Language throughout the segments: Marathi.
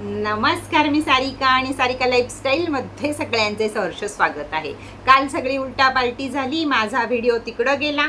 नमस्कार मी सारिका आणि सारिका लाईफस्टाईलमध्ये सगळ्यांचे सहर्ष स्वागत आहे. काल सगळी उलटा पालटी झाली माझा व्हिडिओ तिकडं गेला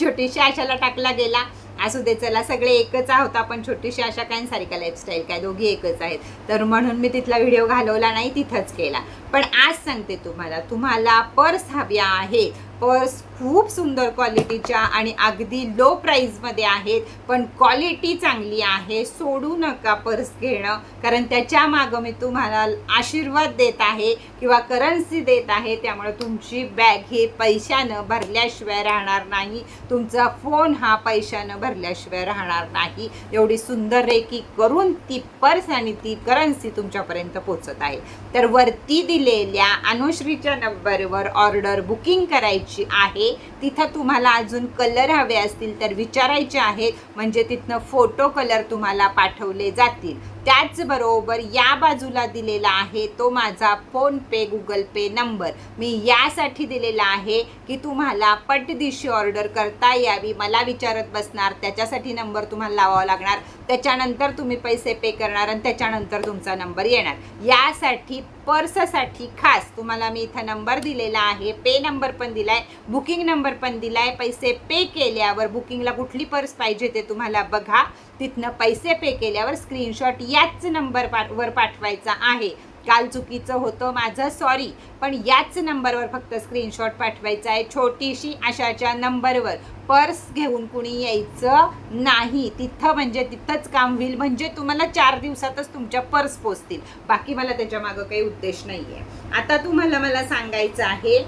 छोटीशी आशाला टाकला गेला. असू दे चला सगळे एकच आहोत आपण छोटीशी आशा काय सारिका लाईफस्टाईल काय दोघी एकच आहेत. तर म्हणून मी तिथला व्हिडिओ घालवला नाही तिथंच केला. पण आज सांगते तुम्हाला तुम्हाला पर्स हव्या आहे. पर्स खूप सुंदर क्वालिटीच्या आणि अगदी लो प्राईजमध्ये आहेत. पण क्वालिटी चांगली आहे. सोडू नका पर्स घेणं. कारण त्याच्या मागं मी तुम्हाला आशीर्वाद देत आहे किंवा करन्सी देत आहे. त्यामुळे तुमची बॅग ही पैशानं भरल्याशिवाय राहणार नाही. तुमचा फोन हा पैशानं भरल्याशिवाय राहणार नाही. एवढी सुंदर रेकी करून ती पर्स आणि ती करन्सी तुमच्यापर्यंत पोचत आहे. तर वरती दिलेल्या अनुश्रीच्या नंबरवर ऑर्डर बुकिंग करायची आहे. तिथं तुम्हाला अजून कलर हवे असतील तर विचारायचे आहेत. म्हणजे तिथनं फोटो कलर तुम्हाला पाठवले जातील. त्याचबरोबर या बाजूला दिलेला आहे तो माझा फोनपे गुगल पे नंबर. मी यासाठी दिलेला आहे की तुम्हाला पटदिशी ऑर्डर करता यावी. मला विचारत बसणार त्याच्यासाठी नंबर तुम्हाला लावावा लागणार. त्याच्यानंतर तुम्ही पैसे पे करणार आणि त्याच्यानंतर तुमचा नंबर येणार. यासाठी पर्ससाठी खास तुम्हाला मी इथं नंबर दिलेला आहे. पे नंबर पण दिला आहे बुकिंग नंबर पण दिला आहे पैसे पे केल्यावर बुकिंगला कुठली पर्स पाहिजे ते तुम्हाला बघा. तिथनं पैसे पे केल्यावर स्क्रीनशॉट याच नंबर पाठ वर पाठवायचा आहे. काल चुकीचं होतं माझं सॉरी पण याच नंबरवर फक्त स्क्रीनशॉट पाठवायचा आहे. छोटीशी अशाच्या नंबरवर पर्स घेऊन कुणी यायचं नाही. तिथं म्हणजे तिथंच काम होईल. म्हणजे तुम्हाला चार दिवसातच तुमच्या पर्स पोचतील. बाकी मला त्याच्या मागं काही उद्देश नाही आहे आता तुम्हाला मला सांगायचं आहे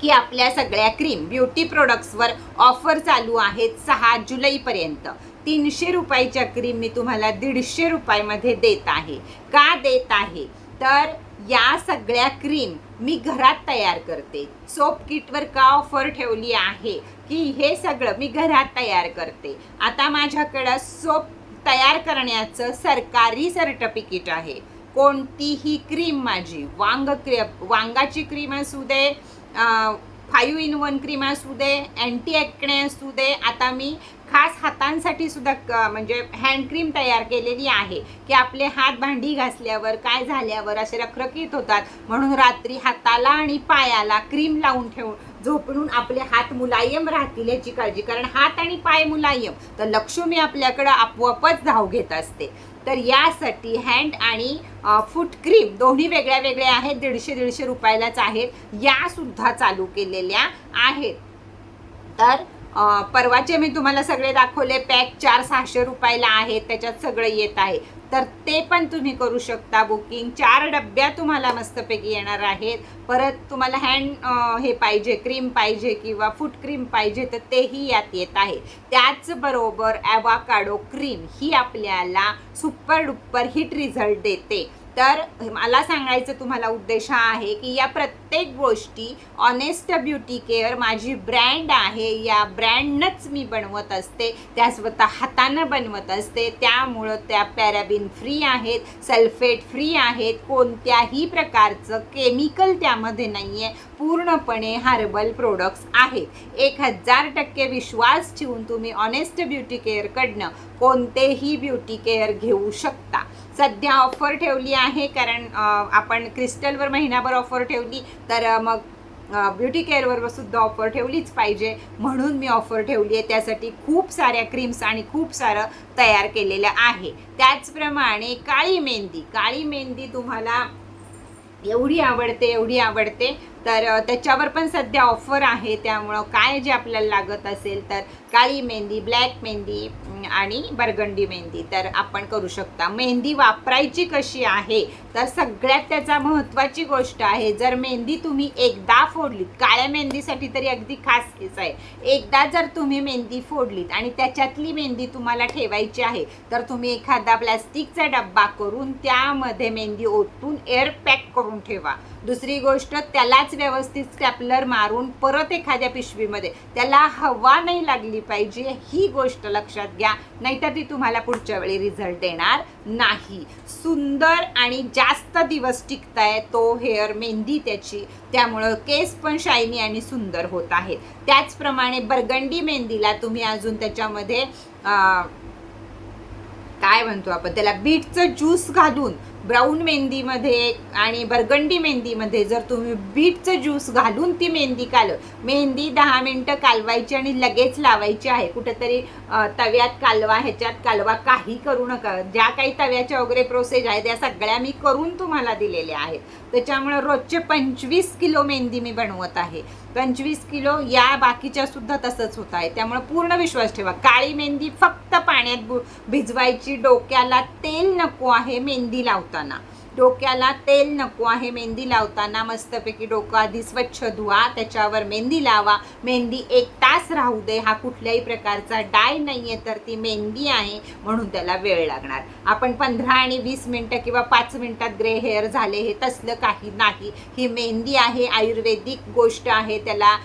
की आपल्या सगळ्या क्रीम ब्युटी प्रोडक्ट्सवर ऑफर चालू आहेत सहा जुलैपर्यंत. तीनशे रुपयाच्या क्रीम मी तुम्हाला दीडशे रुपयामध्ये देत आहे. का देत आहे? तर या सगळ्या क्रीम मी घरात तयार करते. सोप किटवर का ऑफर ठेवली आहे? की हे सगळं मी घरात तयार करते. आता माझ्याकडं सोप तयार करण्याचं सरकारी सर्टिफिकेट आहे. कोणतीही क्रीम माझी वांग क्री वांगाची क्रीम असू दे फाईव्ह इन वन क्रीम असू दे अँटी ॲक्ने असू दे आता मी खास हातांसाठी सुद्धा क- म्हणजे हँड क्रीम तयार केलेली आहे की आपले हात भांडी घासल्यावर काय झाल्यावर असे रखरखीत होतात. म्हणून रात्री हाताला आणि पायाला क्रीम लावून ठेवून झोपणून आपले हात मुलायम राहतील याची काळजी. कारण हात आणि पाय मुलायम. तर लक्ष्मी आपल्याकडं आपोआपच धाव घेत असते. तर यासाठी हँड आणि फूट क्रीम दोन्ही वेगळ्या वेगळ्या आहेत. दीडशे दीडशे रुपयालाच आहेत. यासुद्धा चालू केलेल्या आहेत. तर परवाचे मी तुम्हाला सगळे दाखवले पॅक चार सहाशे रुपयाला आहेत त्याच्यात सगळं येत आहे. तर ते पण तुम्ही करू शकता बुकिंग चार डब्या तुम्हाला मस्तपैकी येणार आहेत. परत तुम्हाला हँड हे पाहिजे क्रीम पाहिजे किंवा फूट क्रीम पाहिजे तर तेही यात येत आहे. त्याचबरोबर ॲवाकाडो क्रीम ही आपल्याला सुपर डुप्पर हिट रिझल्ट देते. तर मला सांगायचं तुम्हाला उद्देश आहे की या प्रत्येक गोष्टी ऑनेस्ट ब्युटी केअर माझी ब्रँड आहे या ब्रँडनंच मी बनवत असते त्या स्वतः हातानं बनवत असते त्यामुळं त्या पॅराबिन फ्री आहेत सल्फेट फ्री आहेत कोणत्याही प्रकारचं केमिकल त्यामध्ये नाही आहे पूर्णपणे हर्बल प्रोडक्ट्स आहेत. एक हजार टक्के विश्वास ठेवून तुम्ही ऑनेस्ट ब्युटी केअरकडनं कोणतेही ब्युटी केअर घेऊ शकता. सध्या ऑफर ठेवली आहे कारण आपण क्रिस्टलवर महिनाभर ऑफर ठेवली तर मग ब्युटी केअरवर सुद्धा ऑफर ठेवलीच पाहिजे. म्हणून मी ऑफर ठेवली आहे. त्यासाठी खूप साऱ्या क्रीम्स आणि खूप सारं तयार केलेलं आहे. त्याचप्रमाणे काळी मेहंदी. काळी मेहंदी तुम्हाला एवढी आवडते एवढी आवडते. तर त्याच्यावर पण सध्या ऑफर आहे. त्यामुळं काय जे आपल्याला लागत असेल तर काळी मेहंदी ब्लॅक मेहंदी आणि बरगंडी मेहंदी तर आपण करू शकता. मेहंदी वापरायची कशी आहे? तर सगळ्यात त्याचा महत्त्वाची गोष्ट आहे. जर मेहंदी तुम्ही एकदा फोडलीत काळ्या मेहंदीसाठी तरी अगदी खास केस आहे. एकदा जर तुम्ही मेहंदी फोडलीत आणि त्याच्यातली मेहंदी तुम्हाला ठेवायची आहे तर तुम्ही एखादा प्लॅस्टिकचा डब्बा करून त्यामध्ये मेहंदी ओतून एअर पॅक करून ठेवा. दुसरी गोष्ट त्यालाच व्यवस्थित स्कॅपलर मारून परत एखाद्या पिशवीमध्ये. त्याला हवा नाही लागली पाहिजे ही गोष्ट लक्षात घ्या. नाहीतर ती तुम्हाला पुढच्या वेळी रिझल्ट देणार नाही. सुंदर आणि जास्त दिवस टिकताय तो हेअर मेहंदी त्याची. त्यामुळं केस पण शायनी आणि सुंदर होत आहेत. त्याचप्रमाणे बरगंडी मेहंदीला तुम्ही अजून त्याच्यामध्ये काय म्हणतो आपण त्याला बीटचं ज्यूस घालून ब्राऊन मेहंदीमध्ये आणि बर्गंडी मेहंदीमध्ये जर तुम्ही बीटचं ज्यूस घालून ती मेहंदी काल मेहंदी दहा मिनटं कालवायची आणि लगेच लावायची आहे. कुठंतरी तव्यात कालवा ह्याच्यात कालवा काही करू नका. ज्या काही तव्याच्या वगैरे प्रोसेस आहेत त्या सगळ्या मी करून तुम्हाला दिलेल्या आहेत. त्याच्यामुळं रोजचे पंचवीस किलो मेहंदी मी बनवत आहे. पंचवीस किलो या बाकीच्या सुद्धा तसंच होत आहे. त्यामुळे पूर्ण विश्वास ठेवा. काळी मेहंदी फक्त पाण्यात भिजवायची डोक्याला तेल नको आहे मेहंदी लावताना. डोक्याला तेल नको आहे मेहंदी लावताना. मस्तपैकी डोकं आधी स्वच्छ धुवा त्याच्यावर मेहंदी लावा. मेहंदी एक तास राहू दे. हा कुठल्याही प्रकारचा डाय नाही आहे तर ती मेहंदी आहे म्हणून त्याला वेळ लागणार. आपण पंधरा आणि वीस मिनटं किंवा पाच मिनटात ग्रे हेअर झाले हे तसलं काही नाही. ही मेहंदी आहे आयुर्वेदिक गोष्ट आहे. त्याला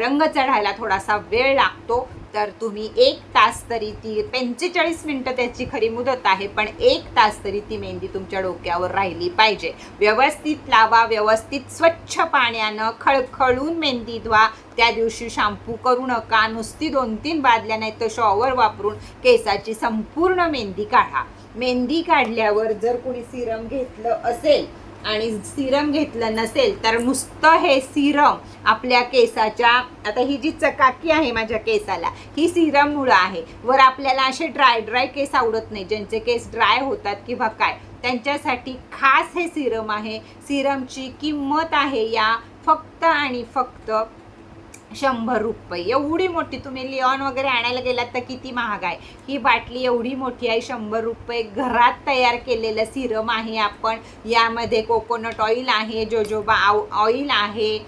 रंग चढायला थोडासा वेळ लागतो. तर तुम्ही एक तास तरी ती पंचेचाळीस मिनटं त्याची खरी मुदत आहे पण एक तास तरी ती मेहंदी तुमच्या डोक्यावर राहिली पाहिजे. व्यवस्थित लावा व्यवस्थित स्वच्छ पाण्यानं खळखळून मेहंदी धुवा. त्या दिवशी शॅम्पू करू नका नुसती दोन तीन बादल्या नाही तर शॉवर वापरून केसाची संपूर्ण मेहंदी काढा. मेहंदी काढल्यावर जर कोणी सिरम घेतलं असेल आणि सिरम घेतलं नसेल तर नुसतं हे सिरम आपल्या केसाच्या आता ही जी चकाकी आहे माझ्या केसाला ही सिरममुळं आहे. वर आपल्याला असे ड्राय ड्राय केस आवडत नाही ज्यांचे केस ड्राय होतात किंवा काय. त्यांच्यासाठी खास हे सिरम आहे. सिरमची किंमत आहे या फक्त आणि फक्त शंभर रुपये. एवढी मोठी तुम्ही लिऑन वगैरे आणायला गेलात तर किती महाग आहे? ही बाटली एवढी मोठी आहे शंभर रुपये घरात तयार केलेलं सिरम आहे आपण. यामध्ये कोकोनट ऑइल आहे जोजोबा आव ऑइल आहे.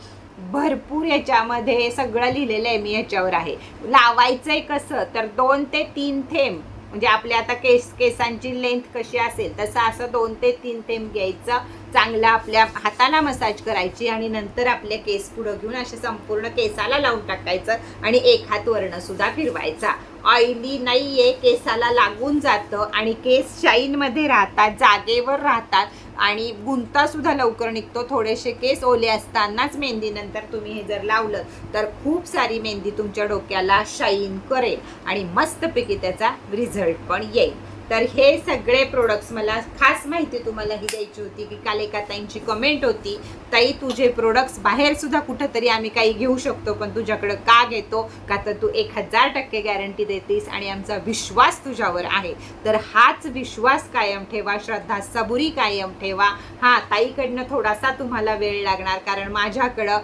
भरपूर याच्यामध्ये सगळं लिहिलेलं आहे मी याच्यावर आहे. लावायचं आहे कसं? तर दोन ते तीन थेंब. म्हणजे आपल्या आता केस केसांची लेंथ कशी असेल तसं असं दोन ते तीन थेंब घ्यायचं. चांगला आपल्या हाताला मसाज करायची आणि नंतर आपले केस पुढं घेऊन असे संपूर्ण केसाला लावून टाकायचं आणि एक हात वर्ण सुद्धा फिरवायचा. ऑइली नाहीये केसाला लागून जातं आणि केस शाईनमध्ये राहतात जागेवर राहतात आणि गुंतासुद्धा लवकर निघतो. थोडेसे केस ओले असतानाच मेहंदीनंतर तुम्ही हे जर लावलं तर खूप सारी मेहंदी तुमच्या डोक्याला शाईन करेल आणि मस्तपैकी त्याचा रिझल्ट पण येईल. तर हे सगळे प्रोडक्ट्स मला खास माहिती तुम्हाला ही द्यायची होती की काल एका ताईंची कमेंट होती ताई तुझे प्रोडक्ट्स बाहेरसुद्धा कुठंतरी आम्ही काही घेऊ शकतो पण तुझ्याकडं का घेतो? का तर तू एक हजार टक्के गॅरंटी देतेस आणि आमचा विश्वास तुझ्यावर आहे. तर हाच विश्वास कायम ठेवा श्रद्धा सबुरी कायम ठेवा. हां ताईकडनं थोडासा तुम्हाला वेळ लागणार कारण माझ्याकडं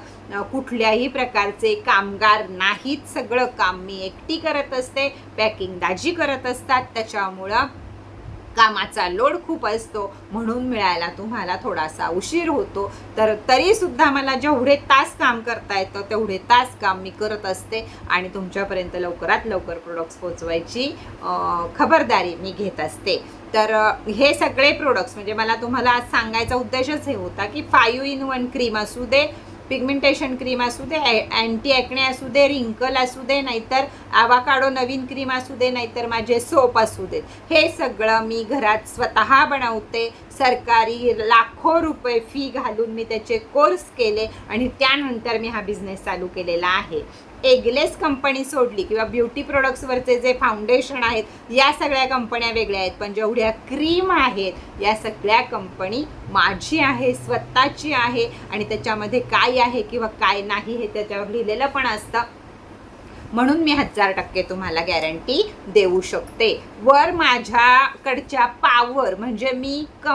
कुठल्याही प्रकारचे कामगार नाहीत. सगळं काम मी एकटी करत असते. पॅकिंग दाजी करत असतात. त्याच्यामुळं कामाचा लोड खूप असतो. म्हणून मिळायला तुम्हाला थोडासा उशीर होतो. तर तरीसुद्धा मला जेवढे तास काम करता येतं तेवढे तास काम मी करत असते. आणि तुमच्यापर्यंत लवकरात लवकर प्रोडक्ट्स पोचवायची खबरदारी मी घेत असते. तर हे सगळे प्रोडक्ट्स म्हणजे मला तुम्हाला आज सांगायचा उद्देशच हे होता की फायू इन वन क्रीम असू दे पिगमेंटेशन क्रीम असू दे अँटी ॲक्ने असू दे रिंकल असू दे नाहीतर आवाकाडो नवीन क्रीम असू दे नाहीतर माझे सोप असू दे. हे सगळं मी घरात स्वतः बनवते. सरकारी लाखो रुपये फी घालून मी त्याचे कोर्स केले आणि त्यानंतर मी हा बिझनेस चालू केलेला आहे. एगलेस कंपनी सोडली किंवा ब्युटी प्रोडक्ट्सवरचे जे फाउंडेशन आहेत या सगळ्या कंपन्या वेगळ्या आहेत. पण जेवढ्या क्रीम आहेत या सगळ्या कंपनी माझी आहे स्वतःची आहे. आणि त्याच्यामध्ये काय आहे किंवा काय नाही हे त्याच्यावर लिहिलेलं पण असतं. म्हणून मी हजार टक्के तुम्हाला गॅरंटी देऊ शकते. वर माझ्याकडच्या पावर म्हणजे मी क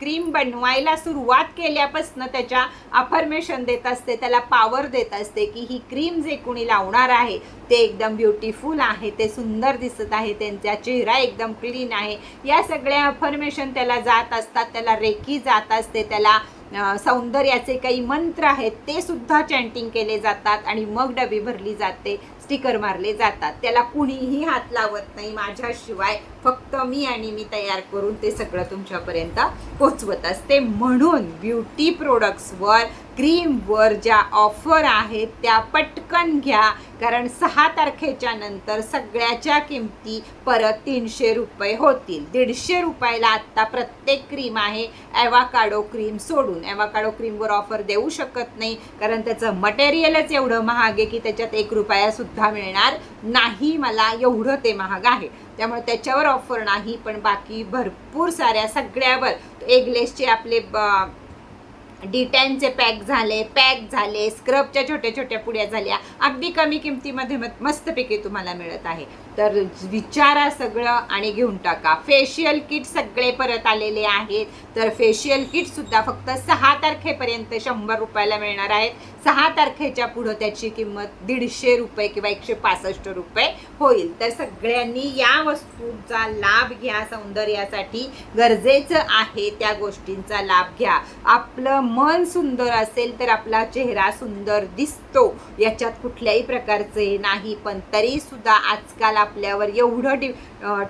क्रीम बनवायला सुरुवात केल्यापासून त्याच्या अफर्मेशन देत असते त्याला पावर देत असते की ही क्रीम जे कोणी लावणार आहे ते एकदम ब्युटिफुल आहे ते सुंदर दिसत आहे त्यांचा चेहरा एकदम क्लीन आहे. या सगळ्या अफर्मेशन त्याला जात असतात त्याला रेकी जात असते त्याला सौंदर्याचे काही मंत्र आहेत ते सुद्धा चॅन्टिंग केले जातात आणि मग डबी भरली जाते स्टिकर मारले जातात. त्याला कुणीही हात लावत नाही माझ्याशिवाय. फक्त मी आणि मी तयार करून ते सगळं तुमच्यापर्यंत पोचवत असते. म्हणून ब्युटी प्रोडक्ट्सवर क्रीमवर ज्या ऑफर आहेत त्या पटकन घ्या. कारण सहा तारखेच्या नंतर सगळ्याच्या किमती परत तीनशे रुपये होतील. दीडशे रुपयाला आत्ता प्रत्येक क्रीम आहे. ॲवाकाडो क्रीम सोडून. ॲवाकाडो क्रीमवर ऑफर देऊ शकत नाही. कारण त्याचं मटेरियलच एवढं महाग आहे की त्याच्यात एक रुपयासुद्धा मिळणार नाही. मला एवढं ते महाग आहे. त्यामुळे त्याच्यावर ऑफर नाही. पण बाकी भरपूर साऱ्या सगळ्यावर. एगलेसचे आपले ब- डिटॅनचे पॅक झाले पॅक झाले स्क्रबच्या छोट्या छोट्या पुड्या झाल्या. अगदी कमी किमतीमध्ये मस्तपैकी तुम्हाला मिळत आहे. तर विचारा सगळं आणि घेऊन टाका. फेशियल किट सगळे परत आलेले आहेत. तर फेशियल किटसुद्धा फक्त सहा तारखेपर्यंत शंभर रुपयाला मिळणार आहेत. सहा तारखेच्या पुढं त्याची किंमत दीडशे रुपये किंवा एकशे पासष्ट रुपये होईल. तर सगळ्यांनी या वस्तूंचा लाभ घ्या सौंदर्यासाठी. गरजेचं आहे त्या गोष्टींचा लाभ घ्या. आपलं मन सुंदर असेल तर आपला चेहरा सुंदर दिसतो. याच्यात कुठल्याही प्रकारचे नाही. पण तरीसुद्धा आजकाल आपल्यावर एवढं डि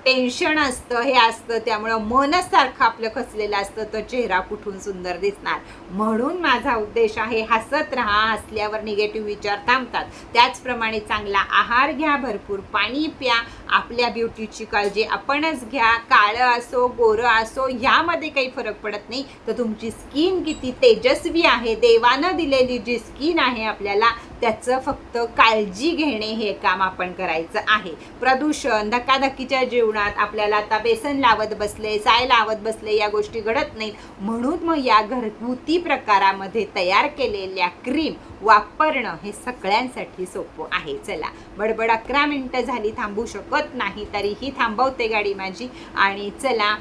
टेन्शन असतं हे असतं त्यामुळं मनच सारखं आपलं खचलेलं असतं तर चेहरा कुठून सुंदर दिसणार? म्हणून माझा उद्देश आहे हसत राहा हसल्यावर निगेटिव्ह विचार थांबतात. त्याचप्रमाणे चांगला आहार घ्या भरपूर पाणी प्या आपल्या ब्युटीची काळजी आपणच घ्या. काळं असो गोरं असो ह्यामध्ये काही फरक पडत नाही. तर तुमची स्किन किती तेजस्वी आहे देवानं दिलेली जी स्किन आहे आपल्याला त्याचं फक्त काळजी घेणे हे काम आपण करायचं आहे. प्रदूषण धकाधकीच्या जीवनात आपल्याला आता बेसन लावत बसले साय लावत बसले या गोष्टी घडत नाहीत. म्हणून मग या घरगुती प्रकारामध्ये तयार केलेल्या क्रीम वापरणं हे सगळ्यांसाठी सोपं आहे. चला बडबड अकरा मिनटं झाली थांबू शकत नाही तरीही थांबवते गाडी माझी. आणि चला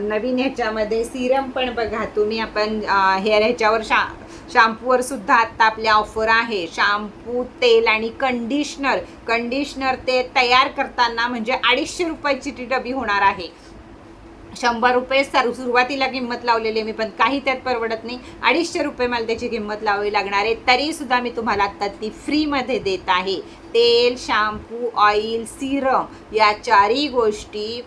नवीन ह्याच्यामध्ये सिरम पण बघा तुम्ही. आपण हेअर ह्याच्यावर शा शॅम्पूवर सुद्धा आत्ता आपल्या ऑफर आहे. शॅम्पू तेल आणि कंडिशनर कंडिशनर ते तयार करताना म्हणजे अडीचशे रुपयाची ती डबी होणार आहे. शंभर रुपये सर सुरुवातीला किंमत लावलेली मी पण काही त्यात परवडत नाही. अडीचशे रुपये मला त्याची किंमत लावावी लागणार आहे तरीसुद्धा मी तुम्हाला आत्ता ती फ्रीमध्ये देत आहे. तेल शॅम्पू ऑइल सिरम या चारही गोष्टी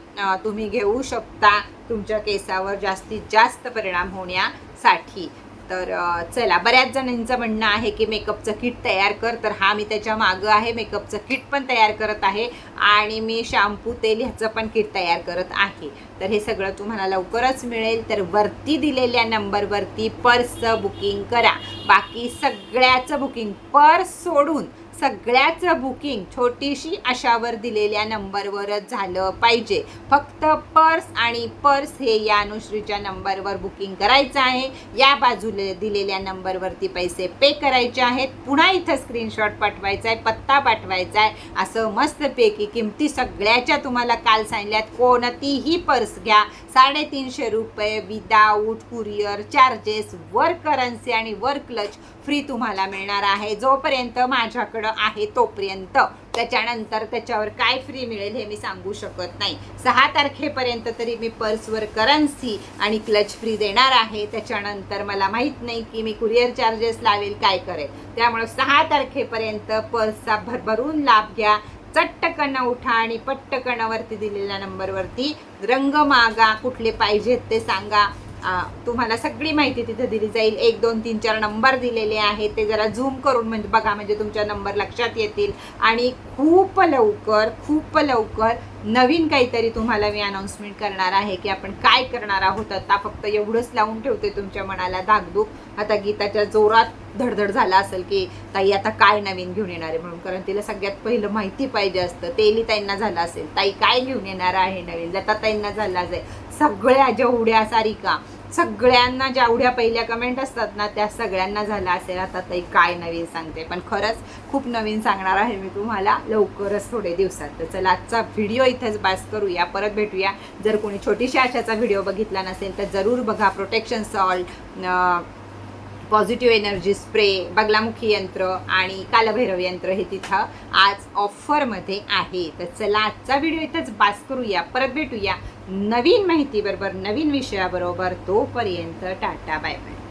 तुम्ही घेऊ शकता. तुमच्या केसावर जास्तीत जास्त परिणाम होण्यासाठी. तर चला बऱ्याच जणांचं म्हणणं आहे की मेकअपचं किट तयार कर तर हा मी त्याच्या मागं आहे मेकअपचं किट पण तयार करत आहे आणि मी शॅम्पू तेल ह्याचं पण किट तयार करत आहे. तर हे सगळं तुम्हाला लवकरच मिळेल तर वरती दिलेल्या नंबरवरती पर्सचं बुकिंग करा. बाकी सगळ्याचं बुकिंग पर्स सोडून सगळ्याचं बुकिंग छोटीशी अशावर दिलेल्या नंबरवरच झालं पाहिजे. फक्त पर्स आणि पर्स हे या अनुश्रीच्या नंबरवर बुकिंग करायचं आहे. या बाजूला दिलेल्या नंबरवरती पैसे पे करायचे आहेत. पुन्हा इथं स्क्रीनशॉट पाठवायचा आहे पत्ता पाठवायचा आहे असं मस्तपैकी किमती सगळ्याच्या तुम्हाला काल सांगितल्यात. कोणतीही पर्स घ्या. साडेतीनशे रुपये विदाऊट कुरिअर चार्जेस वर करन्सी आणि वर क्लच फ्री तुम्हाला मिळणार आहे. जोपर्यंत माझ्याकडं आहे तोपर्यंत. त्याच्यानंतर त्याच्यावर काय फ्री मिळेल हे मी सांगू शकत नाही. सहा तारखेपर्यंत तरी मी पर्सवर करन्सी आणि क्लच फ्री देणार आहे. त्याच्यानंतर मला माहीत नाही की मी कुरिअर चार्जेस लावेल काय करेल. त्यामुळं सहा तारखेपर्यंत पर्सचा भरभरून लाभ घ्या. चट्टकन उठा आणि पट्टकणावरती दिलेल्या नंबरवरती रंग मागा. कुठले पाहिजेत ते सांगा. तुम्हाला सगळी माहिती तिथे दिली जाईल. एक दोन तीन चार नंबर दिलेले आहेत. ते जरा झूम करून म्हणजे बघा म्हणजे तुमच्या नंबर लक्षात येतील. आणि खूप लवकर खूप लवकर नवीन काहीतरी तुम्हाला मी अनाऊन्समेंट करणार आहे की आपण काय करणार आहोत. आता फक्त एवढंच लावून ठेवते तुमच्या मनाला धाकधूक. आता गीताच्या जोरात धडधड झाला असेल की ताई आता काय नवीन घेऊन येणार आहे? म्हणून कारण तिला सगळ्यात पहिलं माहिती पाहिजे असतं. तेली ताईंना झालं असेल. ताई काय घेऊन येणार आहे नवीन? लता ताईंना झालं असेल. सगळ्या जेवढ्या सारिका सगळ्यांना जेवढ्या पहिल्या कमेंट असतात ना त्या सगळ्यांना झालं असेल. आता ताई काय नवीन सांगते. पण खरंच खूप नवीन सांगणार आहे मी तुम्हाला. लवकरच थोडे दिवसात. तर चला आजचा व्हिडिओ इथेच बास करूया. परत भेटूया. जर कोणी छोटीशी आशाचा व्हिडिओ बघितला नसेल तर जरूर बघा. Protection salt positive energy spray Baglamukhi यंत्र आणि कालभैरव यंत्र हे तिथं आज ऑफरमध्ये आहे. तर चला आजचा व्हिडिओ इथंच बास करूया. परत भेटूया नवीन माहितीबरोबर नवीन विषयाबरोबर. तोपर्यंत टाटा बाय बाय